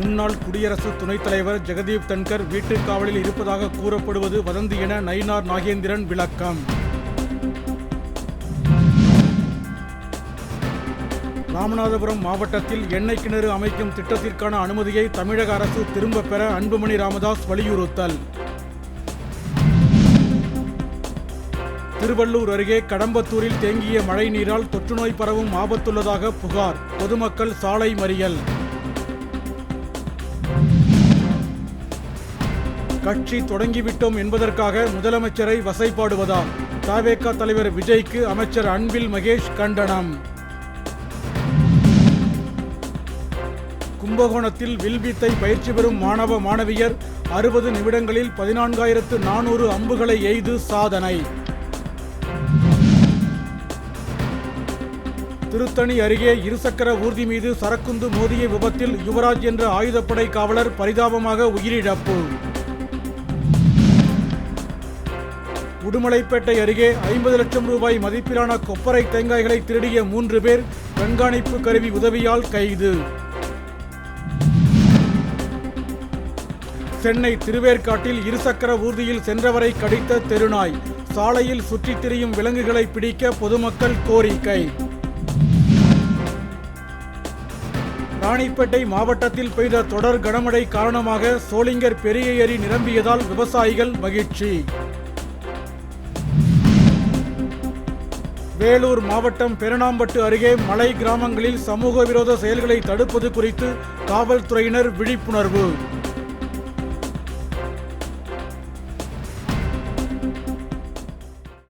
முன்னாள் குடியரசு துணைத் தலைவர் ஜெகதீப் தன்கர் வீட்டுக் காவலில் இருப்பதாக கூறப்படுவது வதந்தி என நயினார் நாகேந்திரன் விளக்கம். ராமநாதபுரம் மாவட்டத்தில் எண்ணெய் கிணறு அமைக்கும் திட்டத்திற்கான அனுமதியை தமிழக அரசு திரும்பப் பெற அன்புமணி ராமதாஸ் வலியுறுத்தல். திருவள்ளூர் அருகே கடம்பத்தூரில் தேங்கிய மழை நீரால் தொற்றுநோய் பரவும் ஆபத்துள்ளதாக புகார். பொதுமக்கள் சாலை மறியல். கட்சி தொடங்கிவிட்டோம் என்பதற்காக முதலமைச்சரை வசைப்பாடுவதா தாவேகா தலைவர் விஜய்க்கு அமைச்சர் அன்பில் மகேஷ் கண்டனம். கும்பகோணத்தில் வில்வித்தை பயிற்சி பெறும் மாணவ மாணவியர் அறுபது நிமிடங்களில் பதினான்காயிரத்து நானூறு அம்புகளை எய்து சாதனை. திருத்தணி அருகே இருசக்கர ஊர்தி மீது சரக்குந்து மோதிய விபத்தில் யுவராஜ் என்ற ஆயுதப்படை காவலர் பரிதாபமாக உயிரிழப்பு. உடுமலைப்பேட்டை அருகே ஐம்பது லட்சம் ரூபாய் மதிப்பிலான கொப்பரை தேங்காய்களை திருடிய மூன்று பேர் கண்காணிப்பு கருவி உதவியால் கைது. சென்னை திருவேற்காட்டில் இருசக்கர ஊர்தியில் சென்றவரை கடித்த தெருநாய். சாலையில் சுற்றித் திரியும் விலங்குகளை பிடிக்க பொதுமக்கள் கோரிக்கை. ராணிப்பேட்டை மாவட்டத்தில் பெய்த தொடர் கனமழை காரணமாக சோளிங்கர் பெரிய ஏரி நிரம்பியதால் விவசாயிகள் மகிழ்ச்சி. வேலூர் மாவட்டம் பெருணாம்பட்டு அருகே மலை கிராமங்களில் சமூக விரோத செயல்களை தடுப்பது குறித்து காவல்துறையினர் விழிப்புணர்வு.